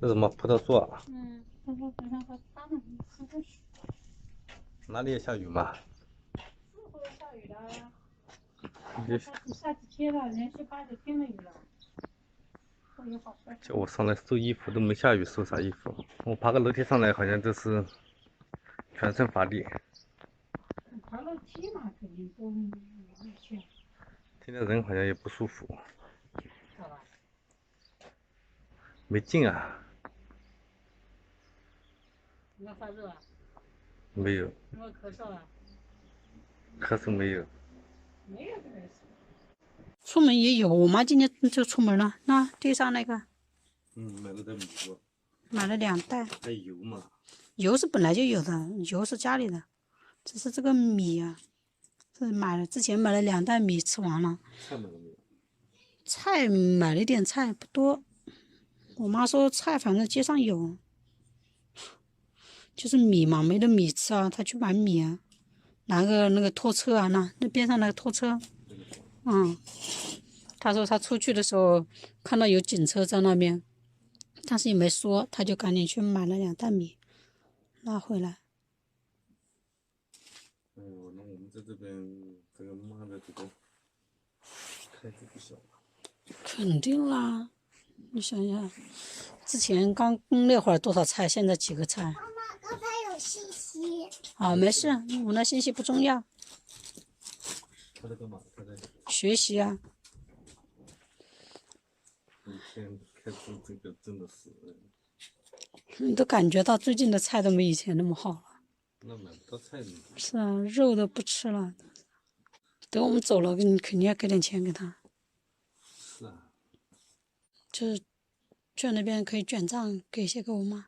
这什么葡萄树啊？嗯，他说好像和他们他说是哪里也下雨吗？是会下雨的，也他下几天了，连续八九天的雨了，会有好事。叫我上来收衣服都没下雨，收啥衣服？我爬个楼梯上来好像都是全身乏力。爬楼梯嘛，肯定都没力气，今天人好像也不舒服，没劲啊，有没有发热啊？没有有没有咳嗽啊？咳嗽没有。没有这个事。出门也有，我妈今天就出门了。那地上那个嗯，买了袋米锅，买了两袋，还油嘛？油是本来就有的，油是家里的，只是这个米啊，是买了之前买了两袋米吃完了，菜买了没有？菜买了一点菜不多。我妈说菜反正街上有，就是米嘛，没得米吃啊，他去买米啊，拿个那个拖车啊，那那边上那个拖车，嗯，他说他出去的时候看到有警车在那边，但是也没说，他就赶紧去买了两袋米，拿回来。哎呦，那我们在这边这个妈的这个开支不小啊。肯定啦，你想想，之前刚那会儿多少菜，现在几个菜刚才有信息，啊？没事，我那信息不重要，他在干嘛？他在学习啊。一天开支这个真的是，你都感觉到最近的菜都没以前那么好了。那买不到菜的。是啊，肉都不吃了。等我们走了，你肯定要给点钱给他，是啊，就是去那边可以转账给一些给我妈，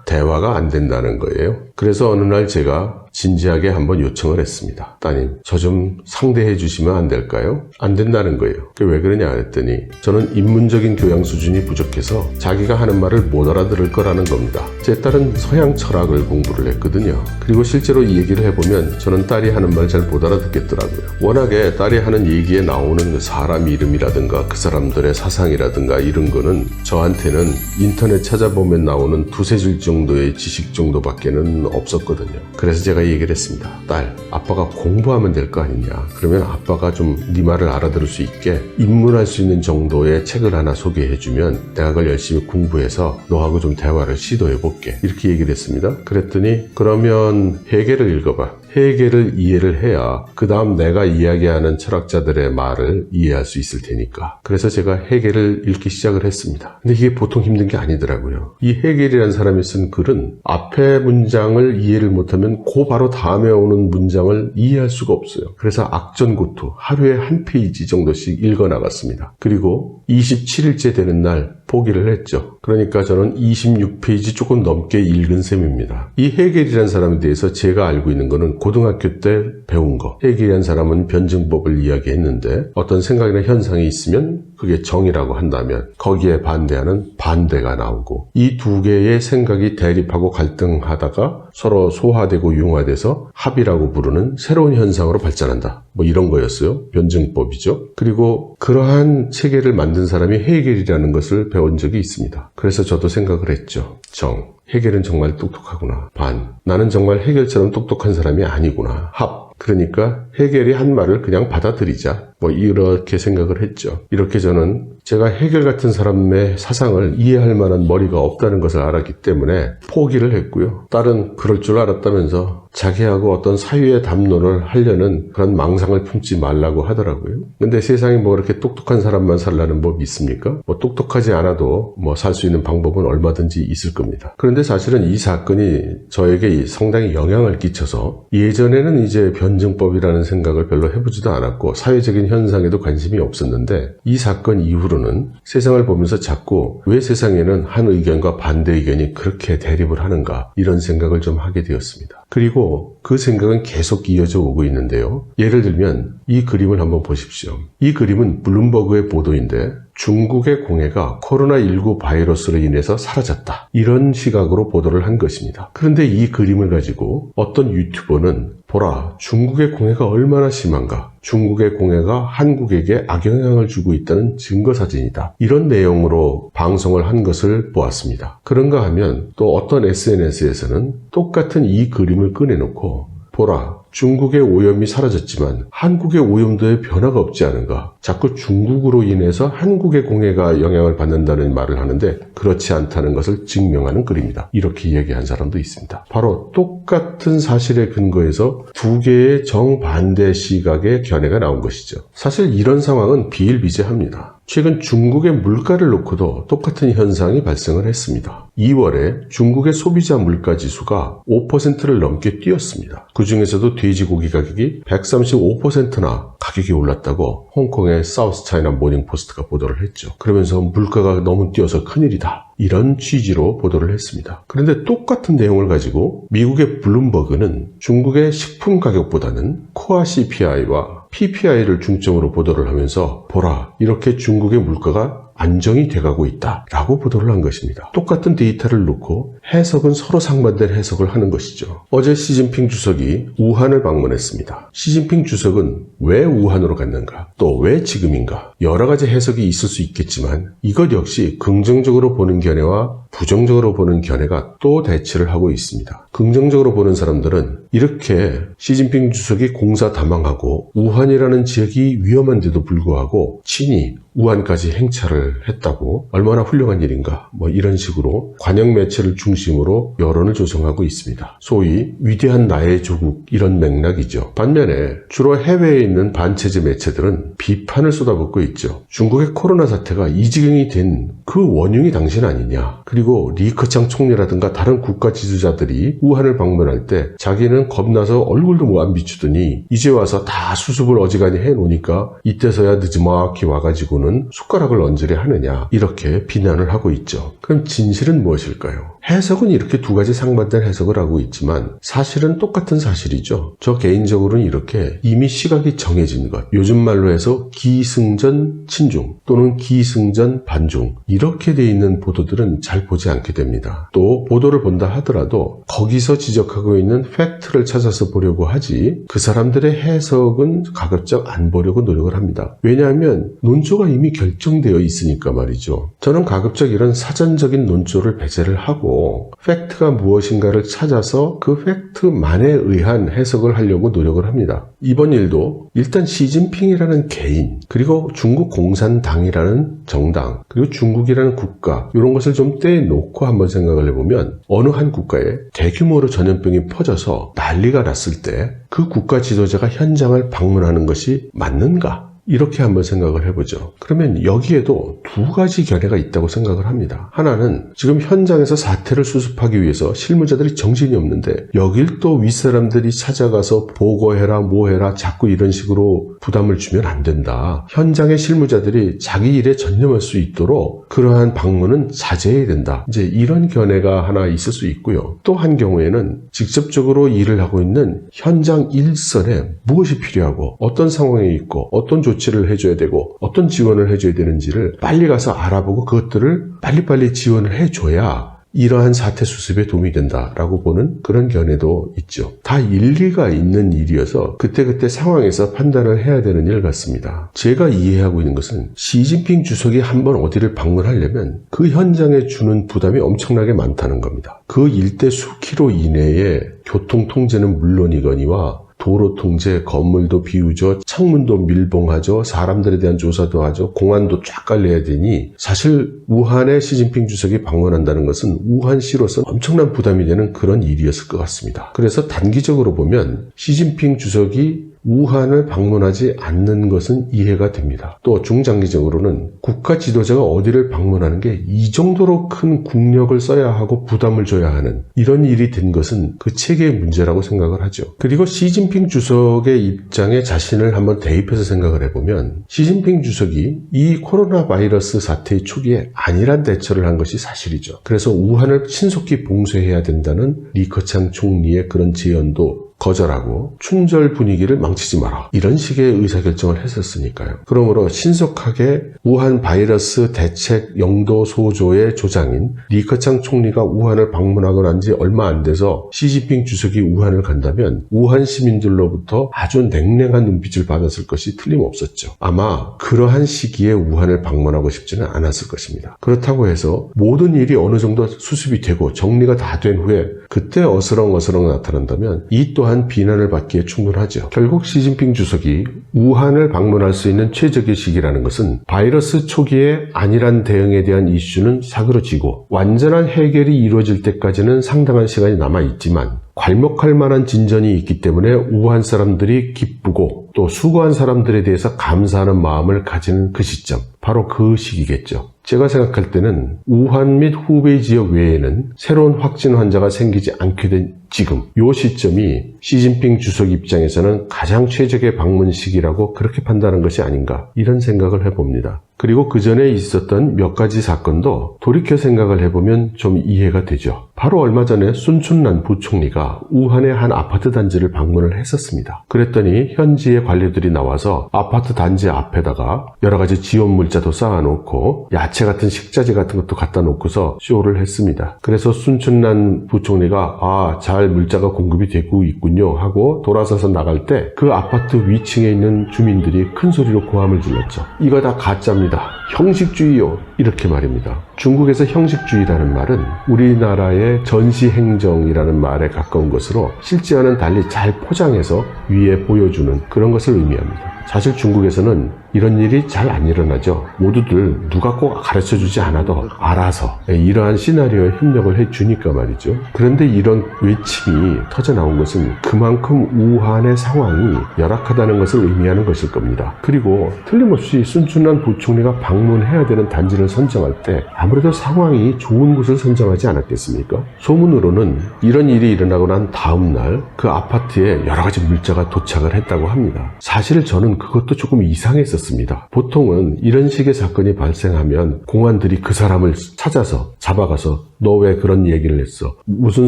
대화가 안 된다는 거예요. 그래서 어느 날 제가 진지하게 한번 요청을 했습니다. 따님, 저 좀 상대해 주시면 안 될까요? 안 된다는 거예요. 왜 그러냐 했더니 저는 인문적인 교양 수준이 부족해서 자기가 하는 말을 못 알아들을 거라는 겁니다. 제 딸은 서양 철학을 공부를 했거든요. 그리고 실제로 이 얘기를 해보면 저는 딸이 하는 말 잘 못 알아듣겠더라고요. 워낙에 딸이 하는 얘기에 나오는 그 사람 이름이라든가 그 사람들의 사상이라든가 이런 거는 저한테는 인터넷 찾아보면 나오는 두세 줄 정도 의 지식 정도밖에는 없었거든요. 그래서 제가 얘기를 했습니다. 딸, 아빠가 공부하면 될 거 아니냐. 그러면 아빠가 좀 네 말을 알아들을 수 있게 입문할 수 있는 정도의 책을 하나 소개해주면 내가 그걸 열심히 공부해서 너하고 좀 대화를 시도해볼게. 이렇게 얘기를 했습니다. 그랬더니 그러면 해계를 읽어봐. 해계를 이해를 해야 그 다음 내가 이야기하는 철학자들의 말을 이해할 수 있을 테니까. 그래서 제가 해계를 읽기 시작을 했습니다. 근데 이게 보통 힘든 게 아니더라고요. 이 해겔이라는 사람이 쓴 글은 앞에 문장을 이해를 못하면 그 바로 다음에 오는 문장을 이해할 수가 없어요. 그래서 악전고투 하루에 한 페이지 정도씩 읽어 나갔습니다. 그리고 27일째 되는 날 포기를 했죠. 그러니까 저는 26페이지 조금 넘게 읽은 셈입니다. 이 해겔이라는 사람에 대해서 제가 알고 있는 거는 고등학교 때 배운 거. 해겔이라는 사람은 변증법을 이야기했는데 어떤 생각이나 현상이 있으면 그게 정이라고 한다면 거기에 반대하는 반대가 나오고 이 두 개의 생각이 대립하고 갈등하다가 서로 소화되고 융화돼서 합이라고 부르는 새로운 현상으로 발전한다. 뭐 이런 거였어요. 변증법이죠. 그리고 그러한 체계를 만든 사람이 해겔이라는 것을 배운 적이 있습니다. 그래서 저도 생각을 했죠. 정. 해겔은 정말 똑똑하구나. 반. 나는 정말 해겔처럼 똑똑한 사람이 아니구나. 합. 그러니까 해겔이 한 말을 그냥 받아들이자. 뭐 이렇게 생각을 했죠. 이렇게 저는 제가 해겔 같은 사람의 사상을 이해할 만한 머리가 없다는 것을 알았기 때문에 포기를 했고요. 딸은 그럴 줄 알았다면서 자기하고 어떤 사유의 담론을 하려는 그런 망상을 품지 말라고 하더라고요. 근데 세상에 뭐 이렇게 똑똑한 사람만 살라는 법이 있습니까? 뭐 똑똑하지 않아도 뭐 살 수 있는 방법은 얼마든지 있을 겁니다. 그런데 사실은 이 사건이 저에게 상당히 영향을 끼쳐서 예전에는 이제 변증법이라는 거라는 생각을 별로 해보지도 않았고 사회적인 현상에도 관심이 없었는데 이 사건 이후로는 세상을 보면서 자꾸 왜 세상에는 한 의견과 반대 의견이 그렇게 대립을 하는가 이런 생각을 좀 하게 되었습니다. 그리고 그 생각은 계속 이어져 오고 있는데요. 예를 들면 이 그림을 한번 보십시오. 이 그림은 블룸버그의 보도인데 중국의 공해가 코로나19 바이러스로 인해서 사라졌다. 이런 시각으로 보도를 한 것입니다. 그런데 이 그림을 가지고 어떤 유튜버는 보라, 중국의 공해가 얼마나 심한가. 중국의 공해가 한국에게 악영향을 주고 있다는 증거 사진이다. 이런 내용으로 방송을 한 것을 보았습니다. 그런가 하면 또 어떤 SNS에서는 똑같은 이 그림을 꺼내놓고 보라, 중국의 오염이 사라졌지만 한국의 오염도에 변화가 없지 않은가? 자꾸 중국으로 인해서 한국의 공해가 영향을 받는다는 말을 하는데 그렇지 않다는 것을 증명하는 글입니다. 이렇게 얘기한 사람도 있습니다. 바로 똑같은 사실에 근거해서 두 개의 정반대 시각의 견해가 나온 것이죠. 사실 이런 상황은 비일비재합니다. 최근 중국의 물가를 놓고도 똑같은 현상이 발생을 했습니다. 2월에 중국의 소비자 물가 지수가 5%를 넘게 뛰었습니다. 그 중에서도 돼지고기 가격이 135%나 가격이 올랐다고 홍콩의 사우스 차이나 모닝 포스트가 보도를 했죠. 그러면서 물가가 너무 뛰어서 큰일이다. 이런 취지로 보도를 했습니다. 그런데 똑같은 내용을 가지고 미국의 블룸버그는 중국의 식품 가격보다는 코아 CPI와 PPI를 중점으로 보도를 하면서 보라 이렇게 중국의 물가가 안정이 돼가고 있다 라고 보도를 한 것입니다. 똑같은 데이터를 놓고 해석은 서로 상반된 해석을 하는 것이죠. 어제 시진핑 주석이 우한을 방문했습니다. 시진핑 주석은 왜 우한으로 갔는가 또 왜 지금인가 여러 가지 해석이 있을 수 있겠지만 이것 역시 긍정적으로 보는 견해와 부정적으로 보는 견해가 또 대치를 하고 있습니다. 긍정적으로 보는 사람들은 이렇게 시진핑 주석이 공사 다망하고 우한이라는 지역이 위험한데도 불구하고 친히 우한까지 행차를 했다고 얼마나 훌륭한 일인가 뭐 이런 식으로 관영 매체를 중심으로 여론을 조성하고 있습니다. 소위 위대한 나의 조국 이런 맥락이죠. 반면에 주로 해외에 있는 반체제 매체들은 비판을 쏟아붓고 있죠. 중국의 코로나 사태가 이 지경이 된 그 원흉이 당신 아니냐. 그리고 리커창 총리라든가 다른 국가 지도자들이 우한을 방문할 때 자기는 겁나서 얼굴도 못안 비추더니 이제 와서 다 수습을 어지간히 해놓으니까 이때서야 늦지막히 와가지고는 숟가락을 얹으려 하느냐 이렇게 비난을 하고 있죠. 그럼 진실은 무엇일까요? 해석은 이렇게 두 가지 상반된 해석을 하고 있지만 사실은 똑같은 사실이죠. 저 개인적으로는 이렇게 이미 시각이 정해진 것, 요즘 말로 해서 기승전 친중 또는 기승전 반중 이렇게 돼 있는 보도들은 잘 보지 않게 됩니다. 또 보도를 본다 하더라도 거기 서 지적하고 있는 팩트를 찾아서 보려고 하지 그 사람들의 해석은 가급적 안 보려고 노력을 합니다. 왜냐하면 논조가 이미 결정되어 있으니까 말이죠. 저는 가급적 이런 사전적인 논조를 배제를 하고 팩트가 무엇인가를 찾아서 그 팩트만에 의한 해석을 하려고 노력을 합니다. 이번 일도 일단 시진핑이라는 개인 그리고 중국 공산당이라는 정당 그리고 중국이라는 국가 이런 것을 좀 떼놓고 한번 생각을 해보면 어느 한 국가에 대 규모로 전염병이 퍼져서 난리가 났을 때 그 국가 지도자가 현장을 방문하는 것이 맞는가? 이렇게 한번 생각을 해보죠. 그러면 여기에도 두 가지 견해가 있다고 생각을 합니다. 하나는 지금 현장에서 사태를 수습하기 위해서 실무자들이 정신이 없는데 여길 또 윗사람들이 찾아가서 보고해라 뭐해라 자꾸 이런 식으로 부담을 주면 안 된다. 현장의 실무자들이 자기 일에 전념할 수 있도록 그러한 방문은 자제해야 된다. 이제 이런 견해가 하나 있을 수 있고요. 또 한 경우에는 직접적으로 일을 하고 있는 현장 일선에 무엇이 필요하고 어떤 상황에 있고 어떤 조치를 해줘야 되고 어떤 지원을 해줘야 되는지를 빨리 가서 알아보고 그것들을 빨리빨리 지원을 해줘야 이러한 사태 수습에 도움이 된다라고 보는 그런 견해도 있죠. 다 일리가 있는 일이어서 그때그때 상황에서 판단을 해야 되는 일 같습니다. 제가 이해하고 있는 것은 시진핑 주석이 한번 어디를 방문하려면 그 현장에 주는 부담이 엄청나게 많다는 겁니다. 그 일대 수키로 이내에 교통 통제는 물론이거니와 도로 통제, 건물도 비우죠, 창문도 밀봉하죠, 사람들에 대한 조사도 하죠, 공안도 쫙 깔려야 되니 사실 우한에 시진핑 주석이 방문한다는 것은 우한시로서 엄청난 부담이 되는 그런 일이었을 것 같습니다. 그래서 단기적으로 보면 시진핑 주석이 우한을 방문하지 않는 것은 이해가 됩니다. 또 중장기적으로는 국가 지도자가 어디를 방문하는 게 이 정도로 큰 국력을 써야 하고 부담을 줘야 하는 이런 일이 된 것은 그 체계의 문제라고 생각을 하죠. 그리고 시진핑 주석의 입장에 자신을 한번 대입해서 생각을 해보면 시진핑 주석이 이 코로나 바이러스 사태의 초기에 안일한 대처를 한 것이 사실이죠. 그래서 우한을 신속히 봉쇄해야 된다는 리커창 총리의 그런 제언도 거절하고 춘절 분위기를 망치지 마라. 이런 식의 의사결정을 했었으니까요. 그러므로 신속하게 우한 바이러스 대책 영도 소조의 조장인 리커창 총리가 우한을 방문하고 난 지 얼마 안 돼서 시진핑 주석이 우한을 간다면 우한 시민들로부터 아주 냉랭한 눈빛을 받았을 것이 틀림없었죠. 아마 그러한 시기에 우한을 방문하고 싶지는 않았을 것입니다. 그렇다고 해서 모든 일이 어느 정도 수습이 되고 정리가 다 된 후에 그때 어스렁어스렁 나타난다면 이 또한 비난을 받기에 충분하죠. 결국 시진핑 주석이 우한을 방문할 수 있는 최적의 시기라는 것은 바이러스 초기에 안일한 대응에 대한 이슈는 사그러지고 완전한 해결이 이루어질 때까지는 상당한 시간이 남아 있지만 괄목할 만한 진전이 있기 때문에 우한 사람들이 기쁘고 또 수고한 사람들에 대해서 감사하는 마음을 가지는 그 시점, 바로 그 시기겠죠. 제가 생각할 때는 우한 및 후베이 지역 외에는 새로운 확진 환자가 생기지 않게 된 지금, 요 시점이 시진핑 주석 입장에서는 가장 최적의 방문 시기라고 그렇게 판단한 것이 아닌가, 이런 생각을 해봅니다. 그리고 그 전에 있었던 몇 가지 사건도 돌이켜 생각을 해보면 좀 이해가 되죠. 바로 얼마 전에 순춘란 부총리가 우한의 한 아파트 단지를 방문을 했었습니다. 그랬더니 현지의 관료들이 나와서 아파트 단지 앞에다가 여러 가지 지원 물자도 쌓아놓고 야채 같은 식자재 같은 것도 갖다 놓고서 쇼를 했습니다. 그래서 순춘란 부총리가 아, 잘 물자가 공급이 되고 있군요 하고 돌아서서 나갈 때 그 아파트 위층에 있는 주민들이 큰 소리로 고함을 질렀죠. 이거 다 가짜입니다. 형식주의요. 이렇게 말입니다. 중국에서 형식주의라는 말은 우리나라의 전시행정이라는 말에 가까운 것으로 실제와는 달리 잘 포장해서 위에 보여주는 그런 것을 의미합니다. 사실 중국에서는 이런 일이 잘 안 일어나죠. 모두들 누가 꼭 가르쳐 주지 않아도 알아서 이러한 시나리오에 협력을 해 주니까 말이죠. 그런데 이런 외침이 터져 나온 것은 그만큼 우한의 상황이 열악하다는 것을 의미하는 것일 겁니다. 그리고 틀림없이 순춘한 부총리가 방문해야 되는 단지를 선정할 때 아무래도 상황이 좋은 곳을 선정하지 않았겠습니까? 소문으로는 이런 일이 일어나고 난 다음 날 그 아파트에 여러 가지 물자가 도착을 했다고 합니다. 사실 저는 그것도 조금 이상했었습니다. 보통은 이런 식의 사건이 발생하면 공안들이 그 사람을 찾아서 잡아가서 너 왜 그런 얘기를 했어? 무슨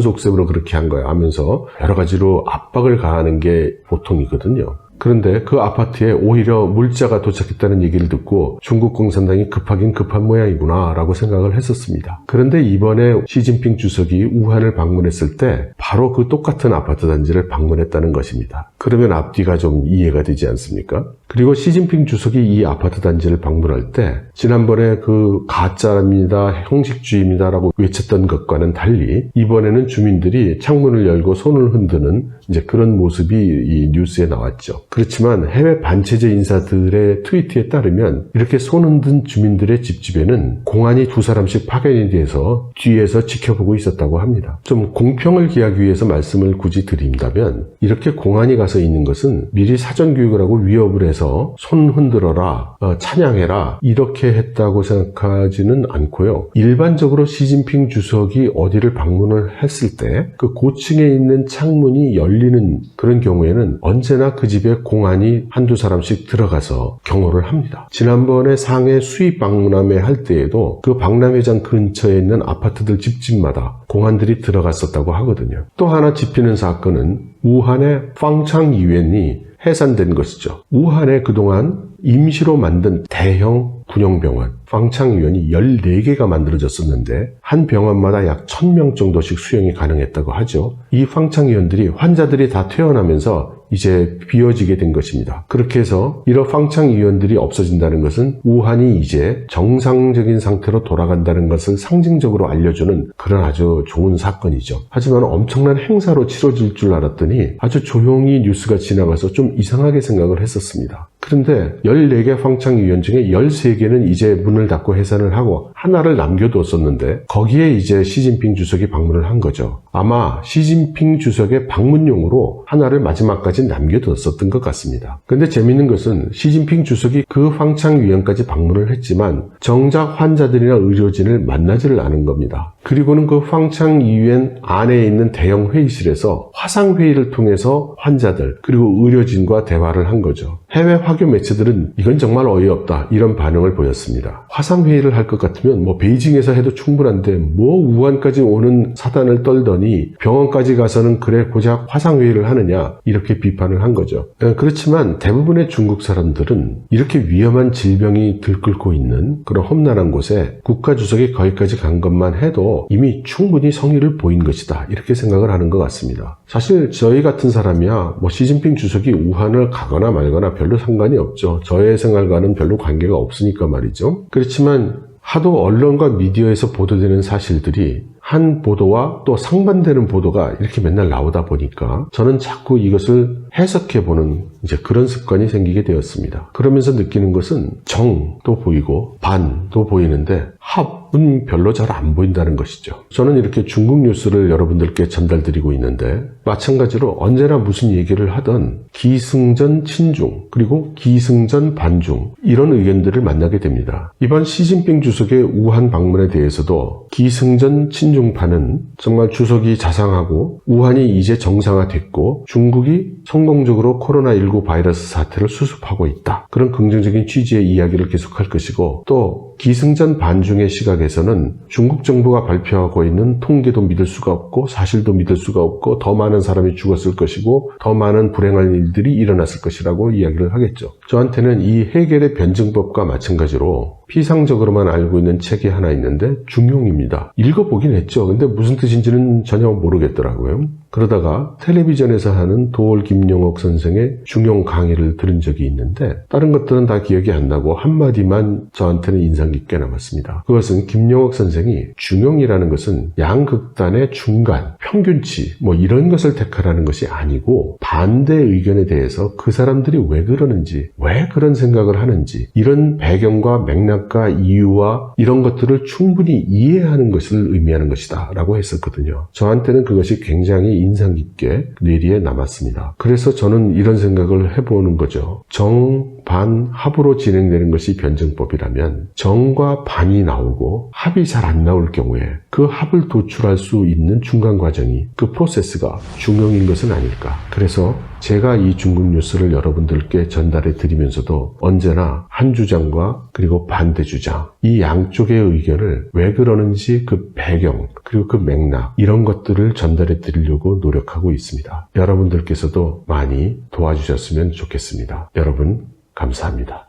속셈으로 그렇게 한 거야? 하면서 여러 가지로 압박을 가하는 게 보통이거든요. 그런데 그 아파트에 오히려 물자가 도착했다는 얘기를 듣고 중국 공산당이 급하긴 급한 모양이구나 라고 생각을 했었습니다. 그런데 이번에 시진핑 주석이 우한을 방문했을 때 바로 그 똑같은 아파트 단지를 방문했다는 것입니다. 그러면 앞뒤가 좀 이해가 되지 않습니까? 그리고 시진핑 주석이 이 아파트 단지를 방문할 때 지난번에 그 가짜입니다, 형식주의입니다라고 외쳤던 것과는 달리 이번에는 주민들이 창문을 열고 손을 흔드는 이제 그런 모습이 이 뉴스에 나왔죠. 그렇지만 해외 반체제 인사들의 트위트에 따르면 이렇게 손 흔든 주민들의 집집에는 공안이 두 사람씩 파견이 돼서 뒤에서 지켜보고 있었다고 합니다. 좀 공평을 기하기 위해서 말씀을 굳이 드린다면 이렇게 공안이 가서 있는 것은 미리 사전 교육을 하고 위협을 해서 손 흔들어라, 어, 찬양해라 이렇게 했다고 생각하지는 않고요. 일반적으로 시진핑 주석이 어디를 방문을 했을 때 그 고층에 있는 창문이 열리는 그런 경우에는 언제나 그 집에 공안이 한두 사람씩 들어가서 경호를 합니다. 지난번에 상해 수입 박람회 할 때에도 그 박람회장 근처에 있는 아파트들 집집마다 공안들이 들어갔었다고 하거든요. 또 하나 짚히는 사건은 우한의 팡창 이웬이 해산된 것이죠. 우한에 그동안 임시로 만든 대형 군용병원, 방창위원이 14개가 만들어졌었는데 한 병원마다 약 1000명 정도씩 수용이 가능했다고 하죠. 이 방창위원들이 환자들이 다 퇴원하면서 이제 비어지게 된 것입니다. 그렇게 해서 이런 방창위원들이 없어진다는 것은 우한이 이제 정상적인 상태로 돌아간다는 것을 상징적으로 알려주는 그런 아주 좋은 사건이죠. 하지만 엄청난 행사로 치러질 줄 알았더니 아주 조용히 뉴스가 지나가서 좀 이상하게 생각을 했었습니다. 그런데 14개 황창위원 중에 13개는 이제 문을 닫고 해산을 하고 하나를 남겨두었었는데 거기에 이제 시진핑 주석이 방문을 한 거죠. 아마 시진핑 주석의 방문용으로 하나를 마지막까지 남겨두었었던 것 같습니다. 근데 재밌는 것은 시진핑 주석이 그 황창 위원까지 방문을 했지만 정작 환자들이나 의료진을 만나지를 않은 겁니다. 그리고는 그 황창위원 안에 있는 대형 회의실에서 화상 회의를 통해서 환자들 그리고 의료진과 대화를 한 거죠. 해외 화교 매체들은 이건 정말 어이없다 이런 반응을 보였습니다. 화상 회의를 할 것 같으면 뭐 베이징에서 해도 충분한데 뭐 우한까지 오는 사단을 떨더니 병원까지 가서는 그래 고작 화상 회의를 하느냐 이렇게 비판을 한 거죠. 에, 그렇지만 대부분의 중국 사람들은 이렇게 위험한 질병이 들끓고 있는 그런 험난한 곳에 국가 주석이 거기까지 간 것만 해도 이미 충분히 성의를 보인 것이다 이렇게 생각을 하는 것 같습니다. 사실 저희 같은 사람이야 뭐 시진핑 주석이 우한을 가거나 말거나 별로 상관이 없죠. 저의 생활과는 별로 관계가 없으니까 말이죠. 그렇지만 하도 언론과 미디어에서 보도되는 사실들이 한 보도와 또 상반되는 보도가 이렇게 맨날 나오다 보니까 저는 자꾸 이것을 해석해 보는 이제 그런 습관이 생기게 되었습니다. 그러면서 느끼는 것은 정도 보이고 반도 보이는데 합은 별로 잘 안 보인다는 것이죠. 저는 이렇게 중국 뉴스를 여러분들께 전달드리고 있는데 마찬가지로 언제나 무슨 얘기를 하던 기승전 친중 그리고 기승전 반중 이런 의견들을 만나게 됩니다. 이번 시진핑 주석의 우한 방문에 대해서도 기승전 친중 파는 정말 주석이 자상하고 우한이 이제 정상화됐고 중국이 성공적으로 코로나19 바이러스 사태를 수습하고 있다. 그런 긍정적인 취지의 이야기를 계속할 것이고 또 기승전 반중의 시각에서는 중국 정부가 발표하고 있는 통계도 믿을 수가 없고 사실도 믿을 수가 없고 더 많은 사람이 죽었을 것이고 더 많은 불행한 일들이 일어났을 것이라고 이야기를 하겠죠. 저한테는 이 해결의 변증법과 마찬가지로 피상적으로만 알고 있는 책이 하나 있는데 중용입니다. 읽어보긴 했죠. 근데 무슨 뜻인지는 전혀 모르겠더라고요. 그러다가 텔레비전에서 하는 도올 김용옥 선생의 중용 강의를 들은 적이 있는데 다른 것들은 다 기억이 안 나고 한마디만 저한테는 인상 깊게 남았습니다. 그것은 김용옥 선생이 중용이라는 것은 양극단의 중간, 평균치 뭐 이런 것을 택하라는 것이 아니고 반대 의견에 대해서 그 사람들이 왜 그러는지 왜 그런 생각을 하는지 이런 배경과 맥락 과 이유와 이런 것들을 충분히 이해하는 것을 의미하는 것이다 라고 했었거든요. 저한테는 그것이 굉장히 인상 깊게 뇌리에 남았습니다. 그래서 저는 이런 생각을 해보는 거죠. 정, 반, 합으로 진행되는 것이 변증법이라면 정과 반이 나오고 합이 잘 안 나올 경우에 그 합을 도출할 수 있는 중간 과정이 그 프로세스가 중용인 것은 아닐까. 그래서 제가 이 중국 뉴스를 여러분들께 전달해 드리면서도 언제나 한 주장과 그리고 반대 주장 이 양쪽의 의견을 왜 그러는지 그 배경 그리고 그 맥락 이런 것들을 전달해 드리려고 노력하고 있습니다. 여러분들께서도 많이 도와주셨으면 좋겠습니다. 여러분 감사합니다.